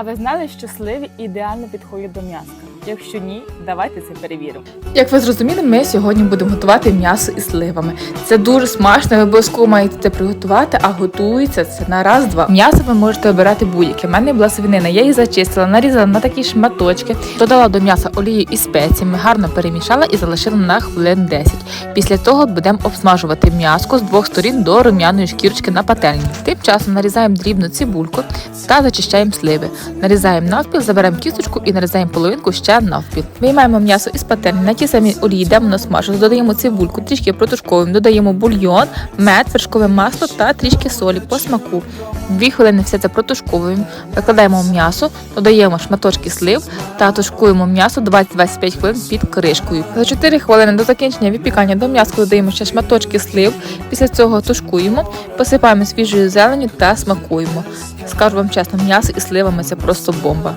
А ви знали, що сливі ідеально підходять до м'яска? Якщо ні, давайте це перевіримо. Як ви зрозуміли, ми сьогодні будемо готувати м'ясо із сливами. Це дуже смачно, ви обов'язково маєте це приготувати, а готується це на раз-два. М'ясо ви можете обирати будь-яке. У мене була свинина, я її зачистила, нарізала на такі шматочки, додала до м'яса олію і спеціями, гарно перемішала і залишила на хвилин 10. Після того будемо обсмажувати м'яско з двох сторін до рум'яної шкірочки на пательні. Тим часом нарізаємо дрібну цибульку та зачищаємо сливи. Нарізаємо навпіл, заберемо кісточку і нарізаємо половинку ще навпіл. Виймаємо м'ясо із пательні, на ті самі олії йдемо смажу, додаємо цибульку, трішки протушковуємо, додаємо бульйон, мед, вершкове масло та трішки солі по смаку. Дві хвилини все це протушковуємо, викладаємо м'ясо, додаємо шматочки слив та тушкуємо м'ясо 20-25 хвилин під кришкою. За 4 хвилини до закінчення випікання до м'яса додаємо ще шматочки слив. Після цього тушкуємо, посипаємо свіжою зеленю та смакуємо. Скажу вам чесно, м'ясо із сливами це просто бомба.